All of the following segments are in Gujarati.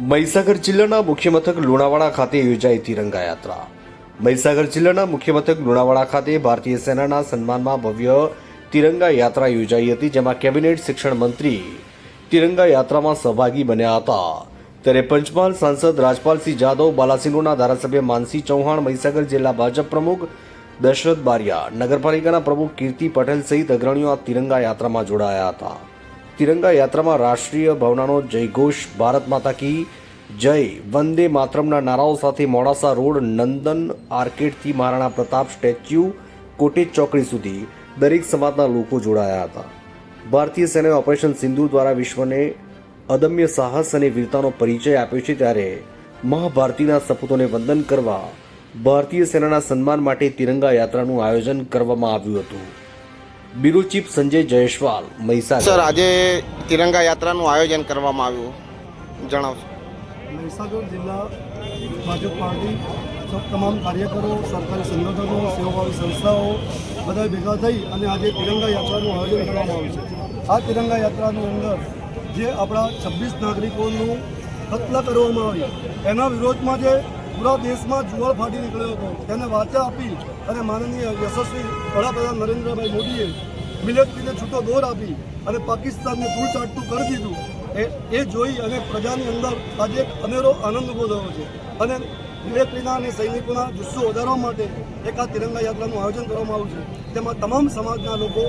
મહીસાગર જિલ્લાના મુખ્ય મથક લુણાવાડા ખાતે યોજાઈ તિરંગા યાત્રા મહીસાગર જિલ્લાના મુખ્ય મથક લુણાવાડા ખાતે ભારતીય સેનાના સન્માનમાં ભવ્ય તિરંગા યાત્રા યોજાઈ હતી, જેમાં કેબિનેટ શિક્ષણ મંત્રી તિરંગા યાત્રામાં સહભાગી બન્યા હતા. ત્યારે પંચમહાલ સાંસદ રાજપાલસિંહ જાદવ બાલાસિનોરના ધારાસભ્ય માનસી ચૌહાણ, મહીસાગર જિલ્લા ભાજપ પ્રમુખ દશરથ બારિયા, નગરપાલિકાના પ્રમુખ કીર્તિ પટેલ સહિત અગ્રણીઓ આ તિરંગા યાત્રામાં જોડાયા હતા. તિરંગા યાત્રામાં રાષ્ટ્રીય ભાવનાનો જયઘોષ, ભારત માતા કી જય. વંદે માતરમના નારાઓ સાથે મોડાસા રોડ, નંદન આર્કેડથી મહારાણા પ્રતાપ સ્ટેચ્યુ, કોટેજ ચોકડી સુધી દરેક સમાજના લોકો જોડાયા હતા. ભારતીય સેનાએ ઓપરેશન સિંધુ દ્વારા વિશ્વને અદમ્ય સાહસ અને વીરતાનો પરિચય આપ્યો છે ત્યારે મહાભારતીના સપૂતોને વંદન કરવા ભારતીય સેનાના સન્માન માટે તિરંગા યાત્રાનું આયોજન કરવામાં આવ્યું હતું. Bureau chief Sanjay Jaiswal Mahisagar. Sir આજે તિરંગા યાત્રાનું આયોજન કરવામાં આવ્યું. જણાવશો. મહીસાગર જિલ્લા ભાજપ પાર્ટી સૌ તમામ કાર્યકરો સરકારી સંગઠનો સેવાભાવી સંસ્થાઓ બધા ભેગા થઈ અને આજે તિરંગા યાત્રાનું આયોજન કરવામાં આવ્યું છે. આ તિરંગા યાત્રાની અંદર જે આપણા છવ્વીસ નાગરિકોનું હત્યા કરવામાં આવ્યું એના વિરોધમાં જે પૂરા દેશમાં જુવાળ ફાટી નીકળ્યો હતો. તેને વાચા આપી અને માનનીય યશસ્વી વડાપ્રધાન નરેન્દ્રભાઈ મોદીએ મિલિટરીને છૂટો દોર આપી અને પાકિસ્તાનને ધૂળ ચાટતું કરી દીધું. એ એ જોઈ અને પ્રજાની અંદર આજે એક અનેરો આનંદ ઊભો થયો છે. અને મિલિટરીના અને સૈનિકોના જુસ્સો વધારવા માટે એક આ તિરંગા યાત્રાનું આયોજન કરવામાં આવ્યું છે. તેમાં તમામ સમાજના લોકો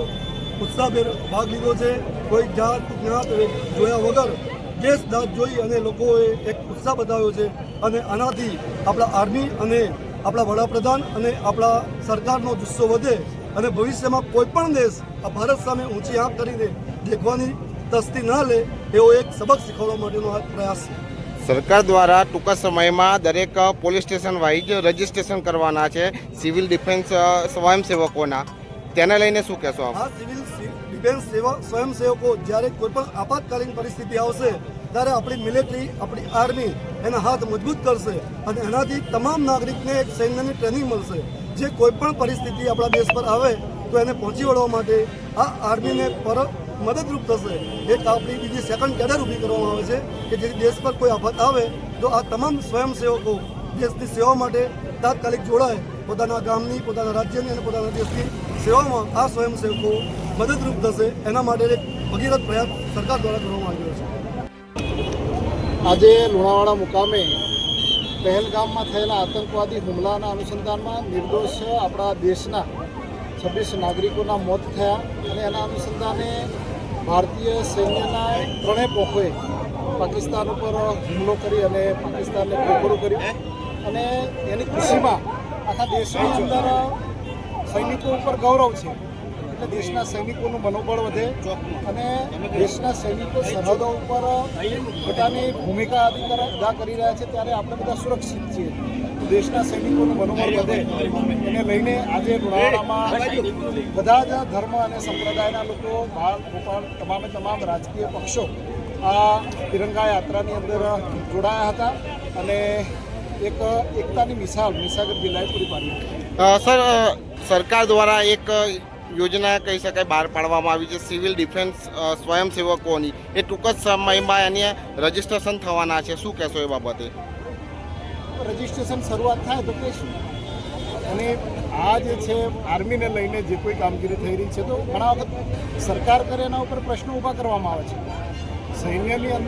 ઉત્સાહભેર ભાગ લીધો છે. કોઈ જાત, જ્ઞાત, જોયા વગર દેશ દાત જોઈ અને લોકોએ એક ઉત્સાહ બતાવ્યો છે અને આનાથી આપણા આર્મી અને આપણા વડાપ્રધાન અને આપણા સરકારનો જુસ્સો વધે અને ભવિષ્યમાં કોઈ પણ દેશ આ ભારત સામે ઊંચી આંખ કરીને દેખવાની તસ્તી ના લે એવો એક સબક શીખવવા માટેનો આ પ્રયાસ છે. સરકાર દ્વારા ટૂંકા સમયમાં દરેક પોલીસ સ્ટેશન વાઇઝ રજીસ્ટ્રેશન કરવાના છે સિવિલ ડિફેન્સ સ્વયંસેવકોના. તેને લઈને શું કહેશો આપ? સિવિલ ડિફેન્સ સેવા સ્વયંસેવકો જ્યારે કોઈ પણ આપાતકાલીન પરિસ્થિતિ આવશે, ત્યારે આપણી મિલિટરી આપણી આર્મી એના હાથ મજબૂત કરશે અને એનાથી તમામ નાગરિકને એક સૈન્યની ટ્રેનિંગ મળશે. જે કોઈ પણ પરિસ્થિતિ આપણા દેશ પર આવે, તો એને પહોંચી વળવા માટે આ આર્મીને પર મદદરૂપ થશે. એક આપણી બીજી સેકન્ડ કેડર ઊભી કરવામાં આવે છે કે જેથી દેશ પર કોઈ આફત આવે, તો આ તમામ સ્વયંસેવકો દેશની સેવા માટે તાત્કાલિક જોડાય. પોતાના ગામની, પોતાના રાજ્યની અને પોતાના દેશની સેવામાં આ સ્વયંસેવકો મદદરૂપ થશે એના માટે એક ભગીરથ પ્રયાસ સરકાર દ્વારા કરવામાં આવ્યો છે. આજે લુણાવાડા મુકામે પહેલગામમાં થયેલા આતંકવાદી હુમલાના અનુસંધાનમાં નિર્દોષ આપણા દેશના છવ્વીસ નાગરિકોના મોત થયા અને એના અનુસંધાને ભારતીય સૈન્યના ત્રણેય પોખોએ પાકિસ્તાન ઉપર હુમલો કરી અને પાકિસ્તાનને ખોખરું કર્યું. અને એની ખુશીમાં આખા દેશની અંદર સૈનિકો ઉપર ગૌરવ છે. એટલે દેશના સૈનિકોનું મનોબળ વધે અને દેશના સૈનિકો સરહદો ઉપર પોતાની ભૂમિકા અદા કર- રહ્યા છે ત્યારે આપણે બધા સુરક્ષિત છીએ. દેશના સૈનિકોનું મનોબળ વધે એને લઈને આજે લુણાવાડામાં બધા જ ધર્મ અને સંપ્રદાયના લોકો, બાળ, ગોપાલ, તમામે તમામ રાજકીય પક્ષો આ તિરંગા યાત્રાની અંદર જોડાયા હતા અને એક એકતાની મિસાલ, મહીસાગર જિલ્લાએ પૂરી પાડી. સર સરકાર દ્વારા એક યોજના કહી શકાય, બહાર પાડવામાં આવી છે. Civil defence સ્વયંસેવકોની. એ ટૂંક જ સમયમાં એની રજીસ્ટ્રેશન થવાના છે. શું કહેશો એ બાબતે? રજિસ્ટ્રેશન શરૂઆત થાય તો કહેશું. અને આ જે છે, આર્મીને લઈને જે કોઈ કામગીરી થઈ રહી છે, તો ઘણા વખત સરકાર કરે એના ઉપર પ્રશ્નો ઊભા કરવામાં આવે છે. સૈન્યની અંદર